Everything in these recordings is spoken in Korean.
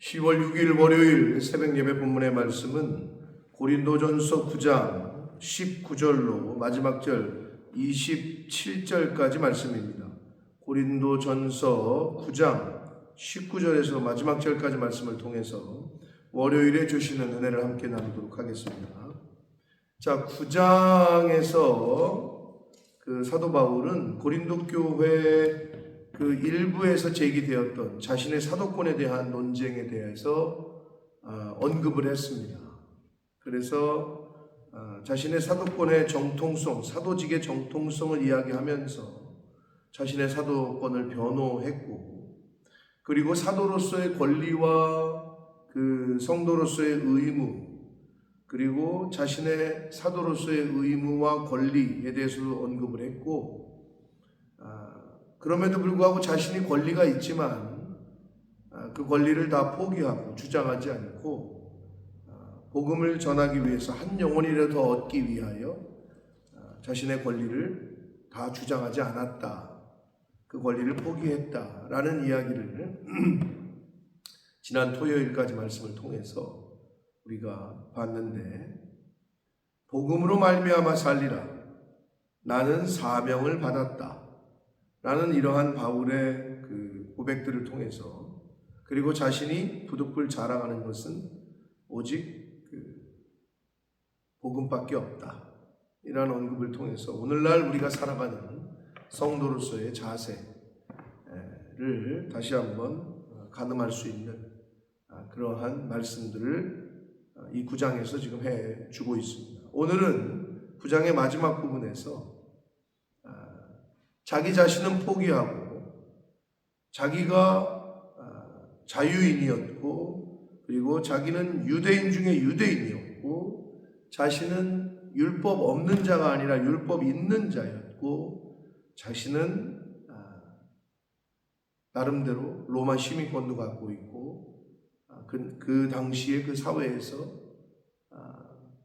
10월 6일 월요일 새벽 예배 본문의 말씀은 고린도전서 9장 19절로 마지막 절 27절까지 말씀입니다. 고린도전서 9장 19절에서 마지막 절까지 말씀을 통해서 월요일에 주시는 은혜를 함께 나누도록 하겠습니다. 자, 9장에서 그 사도 바울은 고린도 교회 그 일부에서 제기되었던 자신의 사도권에 대한 논쟁에 대해서 어, 언급을 했습니다. 그래서 어, 자신의 사도권의 정통성, 사도직의 정통성을 이야기하면서 자신의 사도권을 변호했고, 그리고 사도로서의 권리와 그 성도로서의 의무, 그리고 자신의 사도로서의 의무와 권리에 대해서도 언급을 했고, 아, 그럼에도 불구하고 자신이 권리가 있지만 아, 그 권리를 다 포기하고 주장하지 않고 아, 복음을 전하기 위해서 한 영혼이라도 더 얻기 위하여 아, 자신의 권리를 다 주장하지 않았다. 그 권리를 포기했다 라는 이야기를 지난 토요일까지 말씀을 통해서 우리가 봤는데 복음으로 말미암아 살리라 나는 사명을 받았다 라는 이러한 바울의 그 고백들을 통해서 그리고 자신이 부득불 자랑하는 것은 오직 그 복음밖에 없다 이러한 언급을 통해서 오늘날 우리가 살아가는 성도로서의 자세를 다시 한번 가늠할 수 있는 아, 그러한 말씀들을 아, 이 구장에서 지금 해 주고 있습니다. 오늘은 구장의 마지막 부분에서 아, 자기 자신은 포기하고 자기가 자유인이었고 그리고 자기는 유대인 중에 유대인이었고 자신은 율법 없는 자가 아니라 율법 있는 자였고 자신은 나름대로 로마 시민권도 갖고 있고 그, 그 당시에 그 사회에서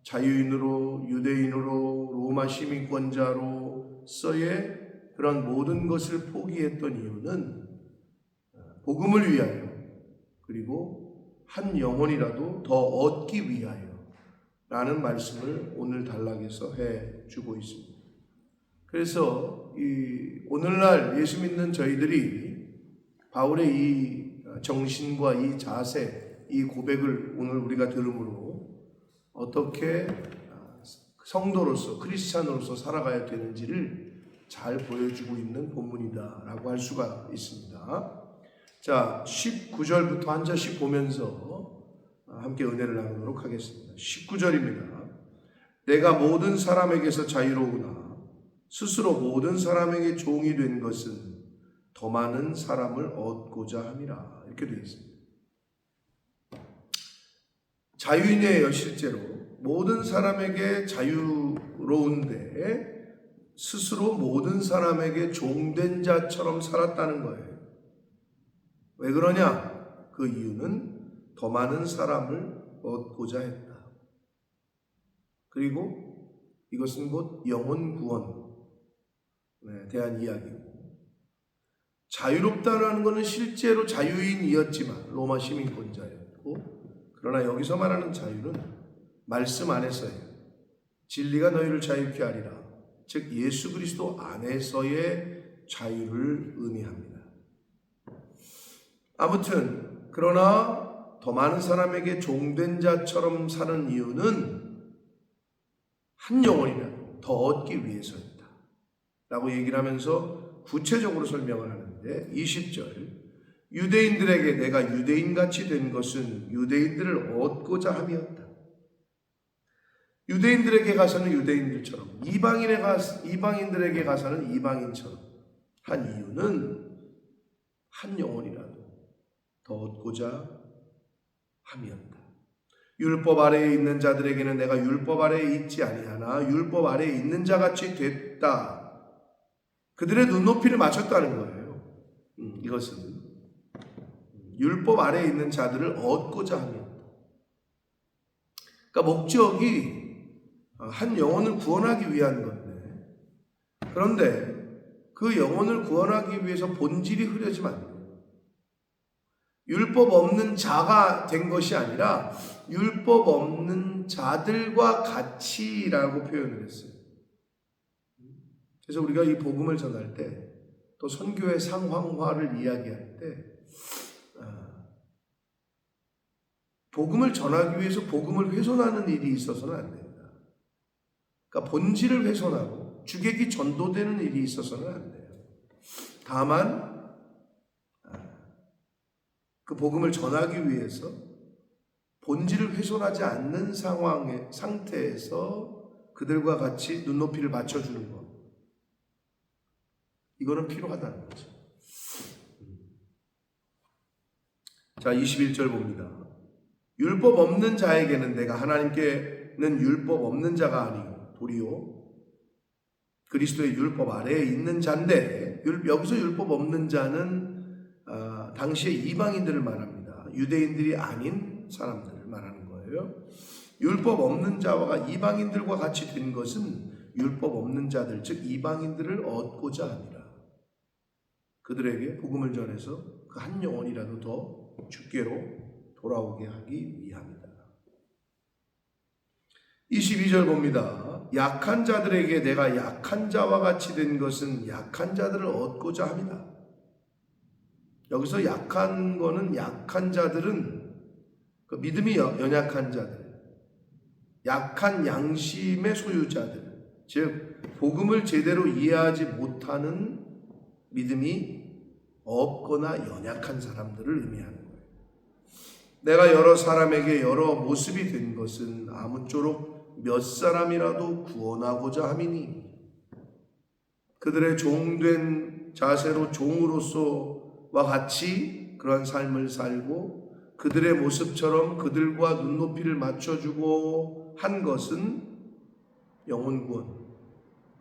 자유인으로 유대인으로 로마 시민권자로서의 그런 모든 것을 포기했던 이유는 복음을 위하여 그리고 한 영혼이라도 더 얻기 위하여 라는 말씀을 오늘 단락에서 해 주고 있습니다. 그래서 이 오늘날 예수 믿는 저희들이 바울의 이 정신과 이 자세, 이 고백을 오늘 우리가 들음으로 어떻게 성도로서 크리스찬으로서 살아가야 되는지를 잘 보여주고 있는 본문이다라고 할 수가 있습니다. 자, 19절부터 한 절씩 보면서 함께 은혜를 나누도록 하겠습니다. 19절입니다. 내가 모든 사람에게서 자유로우나 스스로 모든 사람에게 종이 된 것은 더 많은 사람을 얻고자 함이라. 이렇게 되어 있습니다. 자유인이에요, 실제로. 모든 사람에게 자유로운데 스스로 모든 사람에게 종된 자처럼 살았다는 거예요. 왜 그러냐? 그 이유는 더 많은 사람을 얻고자 했다. 그리고 이것은 곧 영혼 구원에 대한 이야기고 자유롭다라는 것은 실제로 자유인이었지만 로마 시민권자였고 그러나 여기서 말하는 자유는 말씀 안에서예요. 진리가 너희를 자유케 하리라. 즉 예수 그리스도 안에서의 자유를 의미합니다. 아무튼 그러나 더 많은 사람에게 종된 자처럼 사는 이유는 한 영혼이라도 더 얻기 위해서였다. 라고 얘기를 하면서 구체적으로 설명을 하는데 20절 유대인들에게 내가 유대인같이 된 것은 유대인들을 얻고자 함이었다. 유대인들에게 가서는 유대인들처럼 이방인에 가 이방인들에게 가서는 이방인처럼 한 이유는 한 영혼이라도 더 얻고자 함이었다. 율법 아래에 있는 자들에게는 내가 율법 아래에 있지 아니하나 율법 아래에 있는 자 같이 됐다. 그들의 눈높이를 맞췄다는 거예요. 음, 이것은 율법 아래에 있는 자들을 얻고자 함이었다. 그러니까 목적이 한 영혼을 구원하기 위한 건데 그런데 그 영혼을 구원하기 위해서 본질이 흐려지면 안 돼요. 율법 없는 자가 된 것이 아니라 율법 없는 자들과 같이라고 표현을 했어요. 그래서 우리가 이 복음을 전할 때 또 선교의 상황화를 이야기할 때 아, 복음을 전하기 위해서 복음을 훼손하는 일이 있어서는 안 됩니다. 그러니까 본질을 훼손하고 주객이 전도되는 일이 있어서는 안 돼요. 다만 아, 그 복음을 전하기 위해서 본질을 훼손하지 않는 상황의 상태에서 그들과 같이 눈높이를 맞춰주는 것. 이거는 필요하다는 거죠. 자, 21절 봅니다. 율법 없는 자에게는 내가 하나님께는 율법 없는 자가 아니 고 도리요 그리스도의 율법 아래에 있는 자인데 율- 여기서 율법 없는 자는 아, 당시의 이방인들을 말합니다. 유대인들이 아닌 사람들을 말하는 거예요. 율법 없는 자와 이방인들과 같이 된 것은 율법 없는 자들 즉 이방인들을 얻고자 함이라. 그들에게 복음을 전해서 그 한 영혼이라도 더 주께로 돌아오게 하기 위함이다. 22절 봅니다. 약한 자들에게 내가 약한 자와 같이 된 것은 약한 자들을 얻고자 합니다. 여기서 약한 거는 약한 자들은 그 믿음이 여- 연약한 자들, 약한 양심의 소유자들, 즉 복음을 제대로 이해하지 못하는 믿음이 없거나 연약한 사람들을 의미하는 거예요. 내가 여러 사람에게 여러 모습이 된 것은 아무쪼록 몇 사람이라도 구원하고자 함이니 그들의 종된 자세로 종으로서와 같이 그러한 삶을 살고 그들의 모습처럼 그들과 눈높이를 맞춰주고 한 것은 영혼 구원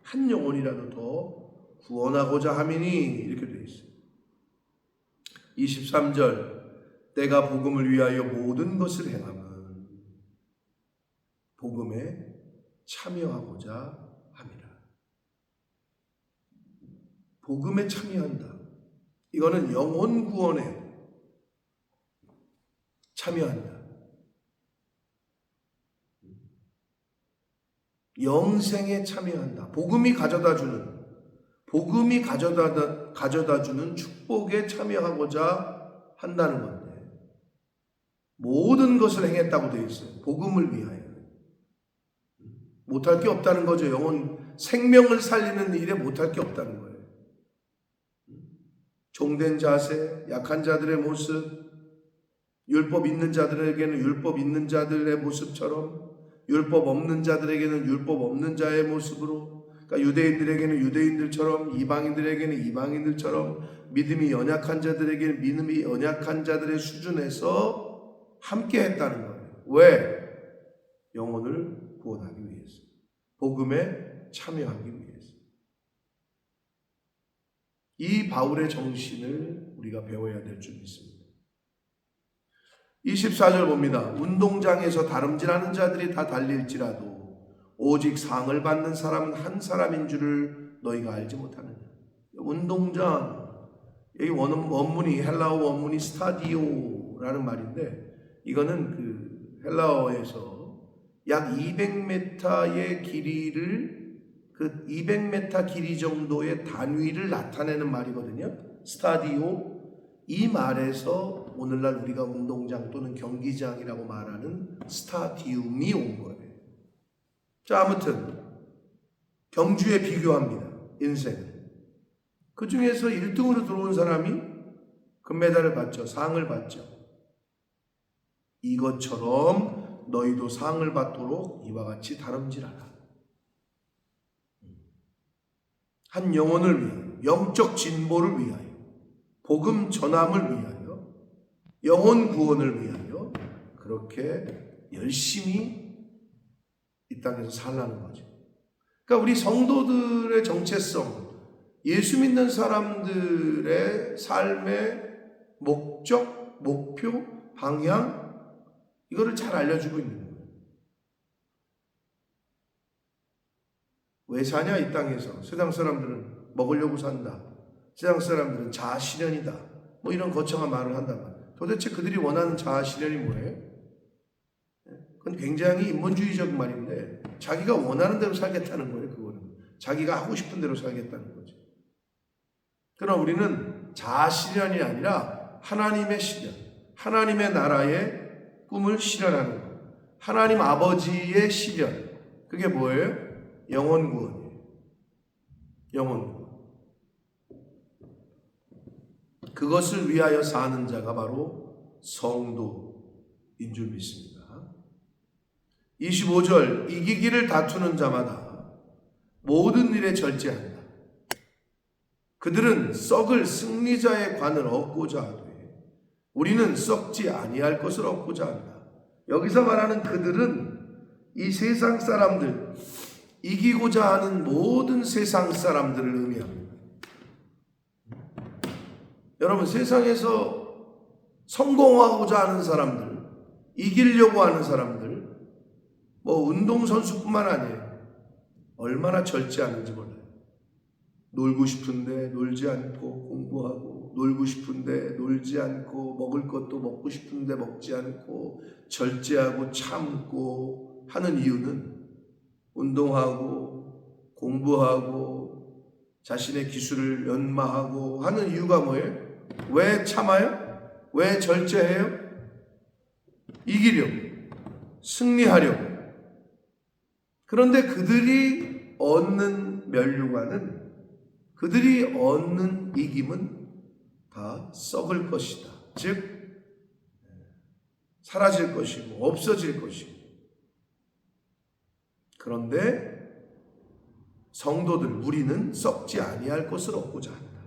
한 영혼이라도 더 구원하고자 함이니 이렇게 되어 있어요. 23절 내가 복음을 위하여 모든 것을 행함은 복음에 참여하고자 함이라. 복음에 참여한다. 이거는 영혼 구원에 참여한다. 영생에 참여한다. 복음이 가져다 주는 복음이 가져다 가져다 주는 축복에 참여하고자 한다는 건데 모든 것을 행했다고 되어 있어요. 복음을 위하여 못할 게 없다는 거죠. 영혼 생명을 살리는 일에 못할 게 없다는 거예요. 종된 자세, 약한 자들의 모습, 율법 있는 자들에게는 율법 있는 자들의 모습처럼 율법 없는 자들에게는 율법 없는 자의 모습으로 그러니까 유대인들에게는 유대인들처럼 이방인들에게는 이방인들처럼 믿음이 연약한 자들에게는 믿음이 연약한 자들의 수준에서 함께 했다는 거예요. 왜? 영혼을 구원하기 위해서. 복음에 참여하기 위해서. 이 바울의 정신을 우리가 배워야 될 줄 믿습니다. 24절 봅니다. 운동장에서 다름질하는 자들이 다 달릴지라도 오직 상을 받는 사람은 한 사람인 줄을 너희가 알지 못하느냐. 운동장 여기 원, 원문이 헬라어 원문이 스타디오라는 말인데 이거는 그 헬라어에서 약 200m의 길이를 그 200m 길이 정도의 단위를 나타내는 말이거든요. 스타디오 이 말에서 오늘날 우리가 운동장 또는 경기장이라고 말하는 스타디움이 온 거예요. 자, 아무튼 경주에 비교합니다. 인생. 그 중에서 1등으로 들어온 사람이 금메달을 받죠. 상을 받죠. 이것처럼 너희도 상을 받도록 이와 같이 다름질하라. 한 영혼을 위하여, 영적 진보를 위하여, 복음 전함을 위하여, 영혼 구원을 위하여 그렇게 열심히 이 땅에서 살라는 거죠. 그러니까 우리 성도들의 정체성, 예수 믿는 사람들의 삶의 목적, 목표, 방향, 이거를 잘 알려주고 있는 거예요. 왜 사냐, 이 땅에서? 세상 사람들은 먹으려고 산다. 세상 사람들은 자아실현이다. 뭐 이런 거창한 말을 말이에요. 도대체 그들이 원하는 자아 실현이 뭐예요? 그건 굉장히 인본주의적 말인데 자기가 원하는 대로 살겠다는 거예요. 그거는 자기가 하고 싶은 대로 살겠다는 거죠. 그러나 우리는 자아 실현이 아니라 하나님의 실현, 하나님의 나라의 꿈을 실현하는 것, 하나님 아버지의 실현. 그게 뭐예요? 영원 구원이에요. 영원 구원. 그것을 위하여 사는 자가 바로 성도인 줄 믿습니다. 25절 이기기를 다투는 자마다 모든 일에 절제한다. 그들은 썩을 승리자의 관을 얻고자 우리는 썩지 아니할 것을 얻고자 한다. 여기서 말하는 그들은 이 세상 사람들 이기고자 하는 모든 세상 사람들을 의미합니다. 여러분 세상에서 성공하고자 하는 사람들, 이기려고 하는 사람들, 뭐 운동선수뿐만 아니에요. 얼마나 절제하는지 몰라요. 놀고 싶은데 놀지 않고 공부하고, 놀고 싶은데 놀지 않고, 먹을 것도 먹고 싶은데 먹지 않고, 절제하고 참고 하는 이유는 운동하고, 공부하고, 자신의 기술을 연마하고 하는 이유가 뭐예요? 왜 참아요? 왜 절제해요? 이기려고, 승리하려고. 그런데 그들이 얻는 면류관은 그들이 얻는 이김은 다 썩을 것이다. 즉 사라질 것이고 없어질 것이고 그런데 성도들 우리는 썩지 아니할 것을 얻고자 한다.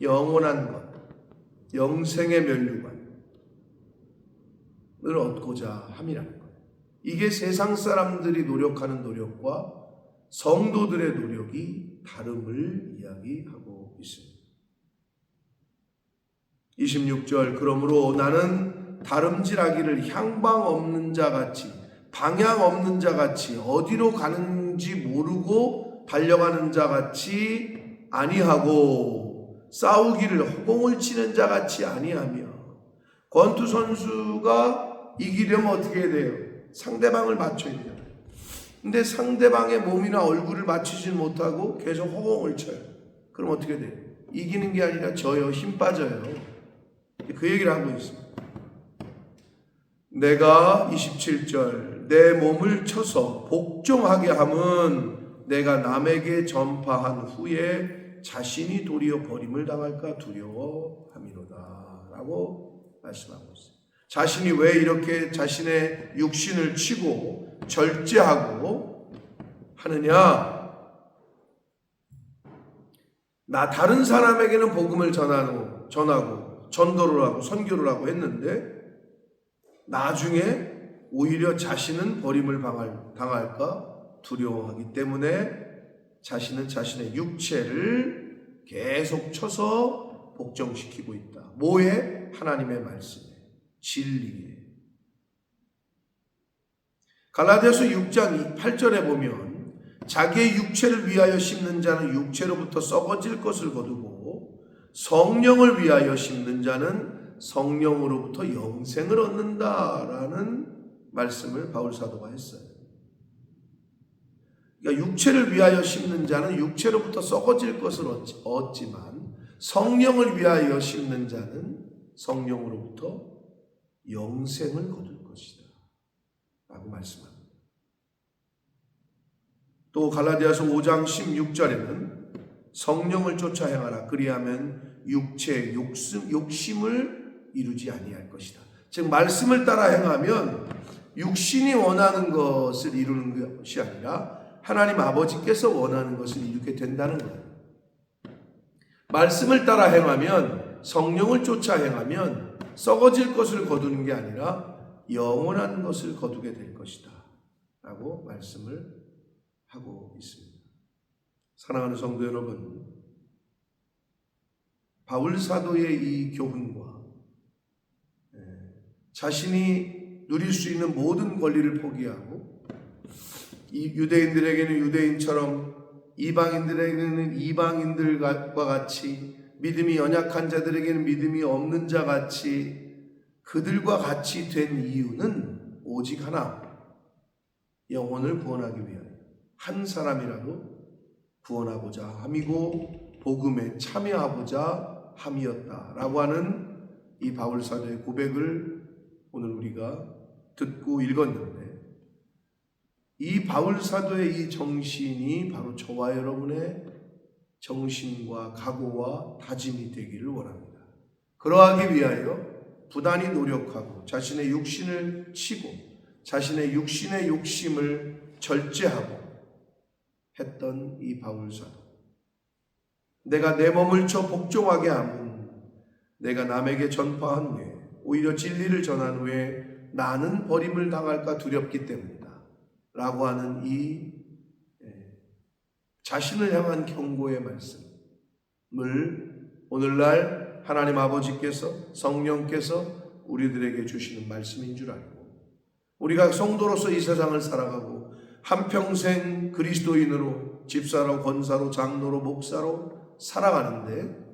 영원한 것, 영생의 면류관을 얻고자 함이라는 것. 이게 세상 사람들이 노력하는 노력과 성도들의 노력이 다름을 이야기하고 있습니다. 26절 그러므로 나는 다름질하기를 향방 없는 자 같이 방향 없는 자 같이 어디로 가는지 모르고 달려가는 자 같이 아니하고 싸우기를 허공을 치는 자 같이 아니하며 권투 선수가 이기려면 어떻게 해야 돼요? 상대방을 맞춰야 돼요. 근데 상대방의 몸이나 얼굴을 맞추지 못하고 계속 허공을 쳐요. 그럼 어떻게 돼요? 이기는 게 아니라 져요. 힘 빠져요. 그 얘기를 하고 있습니다. 내가 27절 내 몸을 쳐서 복종하게 함은 내가 남에게 전파한 후에 자신이 도리어 버림을 당할까 두려워함이로다 라고 말씀하고 있어요. 자신이 왜 이렇게 자신의 육신을 치고 절제하고 하느냐? 나 다른 사람에게는 복음을 전하고 전하고 전도를 하고 선교를 하고 했는데 나중에 오히려 자신은 버림을 당할, 당할까 두려워하기 때문에 자신은 자신의 육체를 계속 쳐서 복종시키고 있다. 뭐에? 하나님의 말씀에, 진리에. 갈라디아서 6장 8절에 보면 자기의 육체를 위하여 심는 자는 육체로부터 썩어질 것을 거두고 성령을 위하여 심는 자는 성령으로부터 영생을 얻는다라는 말씀을 바울 사도가 했어요. 그러니까 육체를 위하여 심는 자는 육체로부터 썩어질 것을 얻지만 성령을 위하여 심는 자는 성령으로부터 영생을 거둘 것이다. 라고 말씀합니다. 또 갈라디아서 5장 16절에는 성령을 쫓아 행하라 그리하면 육체 욕심, 욕심을 이루지 아니할 것이다. 즉 말씀을 따라 행하면 육신이 원하는 것을 이루는 것이 아니라 하나님 아버지께서 원하는 것을 이루게 된다는 거예요. 말씀을 따라 행하면 성령을 쫓아 행하면 썩어질 것을 거두는 게 아니라 영원한 것을 거두게 될 것이다. 라고 말씀을 하고 있습니다. 사랑하는 성도 여러분, 바울 사도의 이 교훈과 예, 자신이 누릴 수 있는 모든 권리를 포기하고 이 유대인들에게는 유대인처럼 이방인들에게는 이방인들과 같이 믿음이 연약한 자들에게는 믿음이 없는 자 같이 그들과 같이 된 이유는 오직 하나. 영혼을 구원하기 위하여 한 사람이라도 구원하고자 함이고 복음에 참여하고자 함이었다라고 하는 이 바울 사도의 고백을 오늘 우리가 듣고 읽었는데 이 바울 사도의 이 정신이 바로 저와 여러분의 정신과 각오와 다짐이 되기를 원합니다. 그러하기 위하여 부단히 노력하고 자신의 육신을 치고 자신의 육신의 욕심을 절제하고 했던 이 바울 사도. 내가 내 몸을 쳐 복종하게 함은 내가 남에게 전파한 후에 오히려 진리를 전한 후에 나는 버림을 당할까 두렵기 때문이다. 라고 하는 이 예, 자신을 향한 경고의 말씀을 오늘날 하나님 아버지께서 성령께서 우리들에게 주시는 말씀인 줄 알고 우리가 성도로서 이 세상을 살아가고 한평생 그리스도인으로 집사로 권사로 장로로 목사로 살아가는데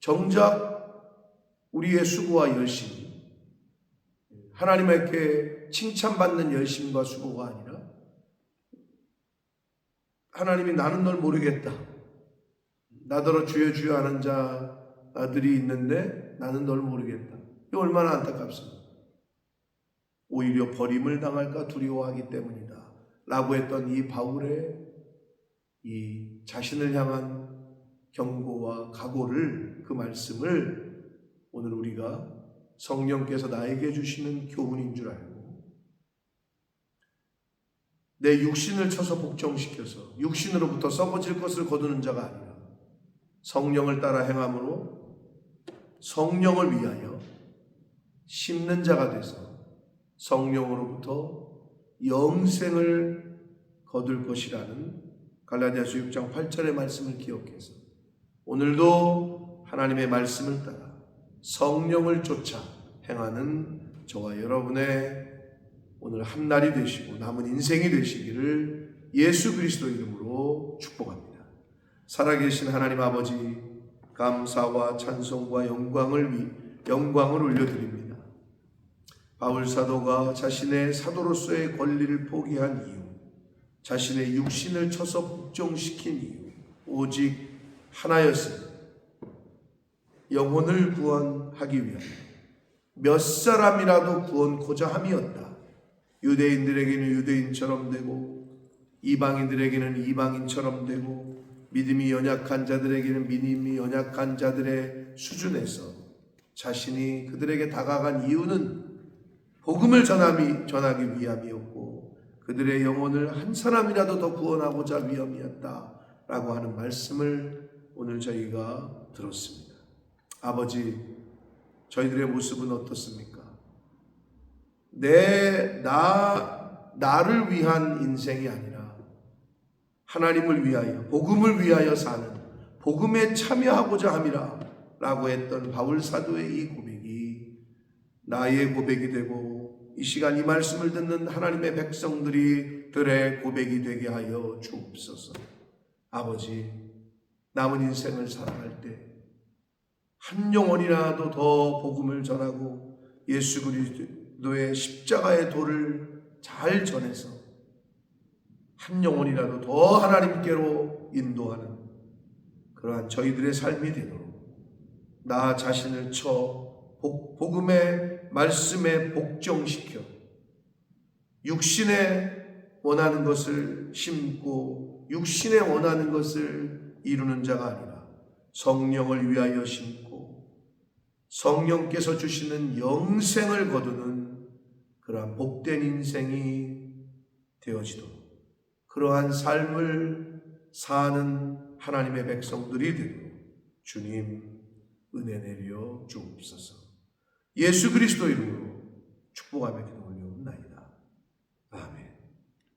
정작 우리의 수고와 열심이 하나님에게 칭찬받는 열심과 수고가 아니라 하나님이 나는 널 모르겠다. 나더러 주여 주여 하는 자들이 있는데 나는 널 모르겠다. 이 얼마나 안타깝습니까? 오히려 버림을 당할까 두려워하기 때문이다. 라고 했던 이 바울의 이 자신을 향한 경고와 각오를 그 말씀을 오늘 우리가 성령께서 나에게 주시는 교훈인 줄 알고 내 육신을 쳐서 복종시켜서 육신으로부터 썩어질 것을 거두는 자가 아니라 성령을 따라 행함으로 성령을 위하여 심는 자가 돼서 성령으로부터 영생을 거둘 것이라는 갈라디아서 6장 8절의 말씀을 기억해서 오늘도 하나님의 말씀을 따라 성령을 쫓아 행하는 저와 여러분의 오늘 한 날이 되시고 남은 인생이 되시기를 예수 그리스도 이름으로 축복합니다. 살아계신 하나님 아버지 감사와 찬송과 영광을 위 영광을 올려드립니다. 바울 사도가 자신의 사도로서의 권리를 포기한 이유, 자신의 육신을 쳐서 복종시킨 이유, 오직 하나였습니다. 영혼을 구원하기 위하여 몇 사람이라도 구원코자 함이었다. 유대인들에게는 유대인처럼 되고 이방인들에게는 이방인처럼 되고 믿음이 연약한 자들에게는 믿음이 연약한 자들의 수준에서 자신이 그들에게 다가간 이유는 복음을 전함이, 전하기 위함이었고 그들의 영혼을 한 사람이라도 더 구원하고자 위함이었다 라고 하는 말씀을 오늘 저희가 들었습니다. 아버지, 저희들의 모습은 어떻습니까? 내, 나, 나를 위한 인생이 아니라 하나님을 위하여, 복음을 위하여 사는, 복음에 참여하고자 함이라 라고 했던 바울 사도의 이 고백이 나의 고백이 되고 이 시간 이 말씀을 듣는 하나님의 백성들이 들의 고백이 되게 하여 주옵소서. 아버지, 남은 인생을 살아갈 때 한 영혼이라도 더 복음을 전하고 예수 그리스도의 십자가의 도를 잘 전해서 한 영혼이라도 더 하나님께로 인도하는 그러한 저희들의 삶이 되도록 나 자신을 쳐 복음의 말씀에 복종시켜 육신에 원하는 것을 심고 육신에 원하는 것을 이루는 자가 아니라 성령을 위하여 심고 성령께서 주시는 영생을 거두는 그러한 복된 인생이 되어지도록 그러한 삶을 사는 하나님의 백성들이 되도록 주님 은혜 내려 주옵소서. 예수 그리스도 이름으로 축복하며